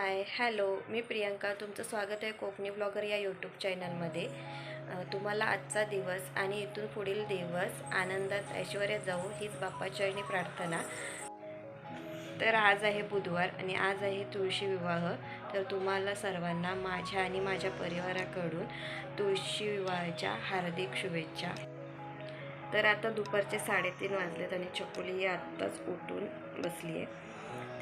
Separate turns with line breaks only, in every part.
Hi hello मी प्रियंका तुमचं स्वागत आहे कोकणी ब्लॉगर या यूट्यूब चॅनलमध्ये. तुम्हाला आजचा दिवस आणि इथून पुढील दिवस आनंदात ऐश्वर्या जाऊ हीच बाप्पाचरणी प्रार्थना. तर आज आहे बुधवार आणि आज आहे तुळशी विवाह. तर तुम्हाला सर्वांना माझ्या आणि माझ्या परिवाराकडून तुळशी विवाहाच्या हार्दिक शुभेच्छा. तर आता दुपारचे साडेतीन वाजलेत आणि चकुली ही आत्ताच उठून बसली आहे.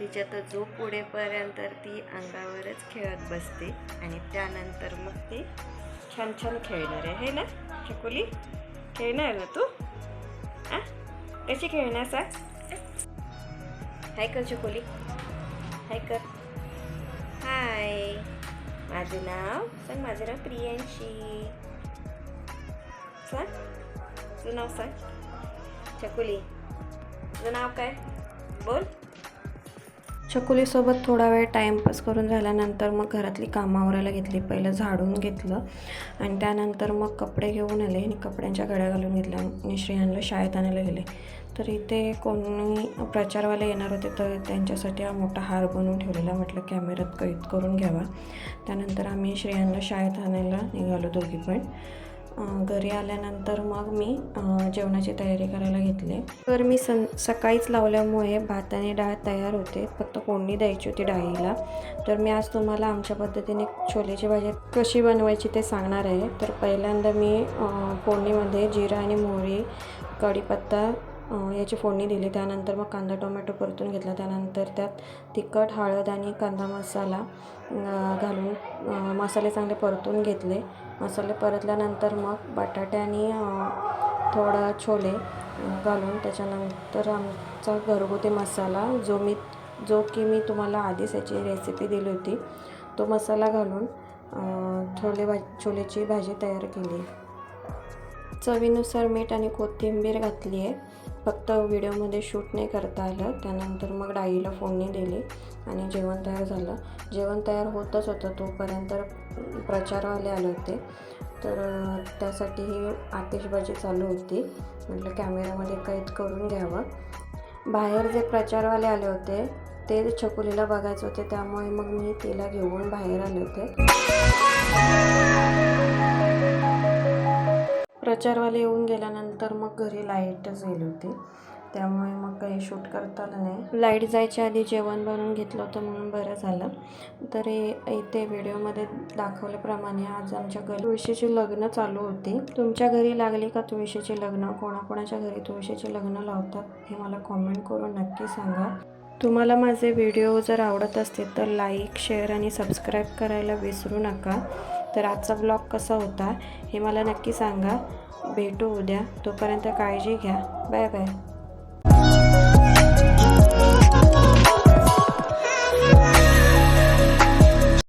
तिच्या तर झोप पुढेपर्यंत ती अंगावरच खेळत बसते आणि त्यानंतर मग ती छान छान खेळणार आहे. है ना चकुली? खेळणार ना तू? आ? कशी खेळणार सांग हाय कर चकुली. हाय कर. हाय. माझं नाव सांग माझं नाव प्रियांशी. सांग. तुझं नाव सांग. चकोली तुझं नाव काय? बोल. चकुलीसोबत थोडा वेळ टाईमपास करून झाल्यानंतर मग घरातली कामं आवरायला घेतली. पहिलं झाडून घेतलं आणि त्यानंतर मग कपडे घेऊन आले आणि कपड्यांच्या घड्या घालून घेतल्या आणि श्रेयांना शाळेत आणायला गेले. तर इथे कोणी प्रचारवाले येणार होते तर त्यांच्यासाठी हा मोठा हार बनवून ठेवलेला म्हटलं कॅमेऱ्यात कैद करून घ्यावा. त्यानंतर आम्ही श्रेयांना शाळेत आणायला निघालो दोघी पण. घरी आल्यानंतर मग मी जेवणाची तयारी करायला घेतली. तर मी सं सकाळीच लावल्यामुळे भात आणि डाळ तयार होते. फक्त फोडणी द्यायची होती डाळीला. तर मी आज तुम्हाला आमच्या पद्धतीने छोलेची भाजी कशी बनवायची ते सांगणार आहे. तर पहिल्यांदा मी फोडणीमध्ये जिरा आणि मोहरी कढीपत्ता याची फोडणी दिली. त्यानंतर मग कांदा टोमॅटो परतून घेतला. त्यानंतर त्यात तिखट हळद आणि कांदा मसाला घालून मसाले चांगले परतून घेतले. मसाले परतल्यानंतर मग बटाटे आणि थोडा छोले घालून त्याच्यानंतर आमचा घरगुती मसाला जो मी जो की मी तुम्हाला आधीच याची रेसिपी दिली होती तो मसाला घालून छोले भा छोलेची भाजी तयार केली चवीनुसार मीठ आणि कोथिंबीर घातली आहे. फक्त व्हिडिओमध्ये शूट नाही करता आलं. त्यानंतर मग डाईला फोडणी दिली आणि जेवण तयार झालं. जेवण तयार होतच होतं तोपर्यंत प्रचारवाले आले होते. तर त्यासाठी ही आतिषबाजी चालू होती. म्हटलं कॅमेऱ्यामध्ये कैद करून घ्यावं. बाहेर जे प्रचारवाले आले होते ते छकुलीला बघायचे होते. त्यामुळे मग मी तिला घेऊन बाहेर आले होते. प्रचारवाले येऊन गेल्यानंतर मग घरी लाईटच गेली होती. त्यामुळे मग काही शूट करता आलं नाही. लाइट जायच्या आधी जेवण बनवून घेतलं होतं म्हणून बरं झालं. तर इथे व्हिडिओमध्ये दाखवल्याप्रमाणे आज आमच्या घरी तुळशीची लग्न चालू होती. तुमच्या घरी लागली का तुळशीची लग्न? कोणाकोणाच्या घरी तुळशीची लग्न लावतात हे मला कॉमेंट करून नक्की सांगा. तुम्हाला माझे व्हिडिओ जर आवडत असतील तर लाईक शेअर आणि सबस्क्राईब करायला विसरू नका. तर आजचा ब्लॉग कसा होता हे मला नक्की सांगा. भेटू उद्या. तोपर्यंत काळजी घ्या. Bye bye